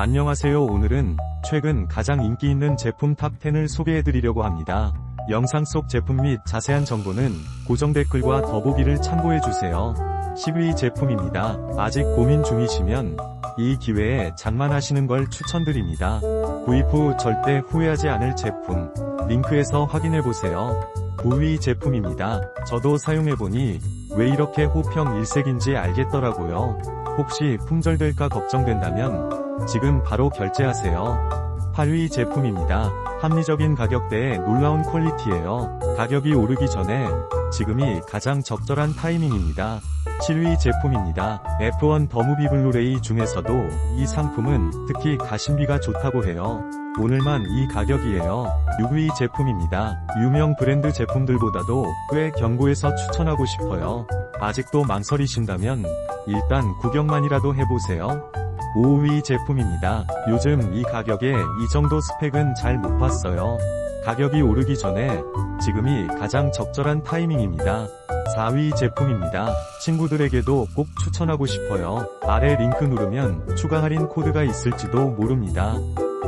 안녕하세요 오늘은 최근 가장 인기 있는 제품 탑10을 소개해드리려고 합니다. 영상 속 제품 및 자세한 정보는 고정 댓글과 더보기를 참고해주세요. 10위 제품입니다. 아직 고민 중이시면 이 기회에 장만하시는 걸 추천드립니다. 구입 후 절대 후회하지 않을 제품 링크에서 확인해보세요. 9위 제품입니다. 저도 사용해보니 왜 이렇게 호평 일색인지 알겠더라고요. 혹시 품절될까 걱정된다면 지금 바로 결제하세요. 8위 제품입니다. 합리적인 가격대에 놀라운 퀄리티예요. 가격이 오르기 전에 지금이 가장 적절한 타이밍입니다. 7위 제품입니다. F1 더무비 블루레이 중에서도 이 상품은 특히 가심비가 좋다고 해요. 오늘만 이 가격이에요. 6위 제품입니다. 유명 브랜드 제품들보다도 꽤 견고해서 추천하고 싶어요. 아직도 망설이신다면 일단 구경만이라도 해보세요. 5위 제품입니다. 요즘 이 가격에 이 정도 스펙은 잘 못 봤어요. 가격이 오르기 전에 지금이 가장 적절한 타이밍입니다. 4위 제품입니다. 친구들에게도 꼭 추천하고 싶어요. 아래 링크 누르면 추가 할인 코드가 있을지도 모릅니다.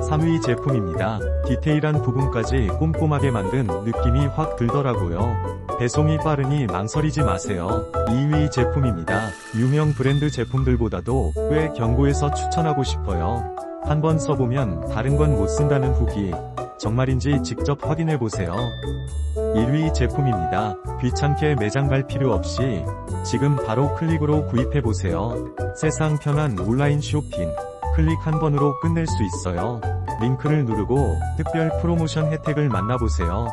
3위 제품입니다. 디테일한 부분까지 꼼꼼하게 만든 느낌이 확 들더라고요. 배송이 빠르니 망설이지 마세요. 2위 제품입니다. 유명 브랜드 제품들보다도 꽤 견고해서 추천하고 싶어요. 한번 써보면 다른 건 못 쓴다는 후기. 정말인지 직접 확인해보세요. 1위 제품입니다. 귀찮게 매장 갈 필요 없이 지금 바로 클릭으로 구입해보세요. 세상 편한 온라인 쇼핑. 클릭 한 번으로 끝낼 수 있어요. 링크를 누르고 특별 프로모션 혜택을 만나보세요.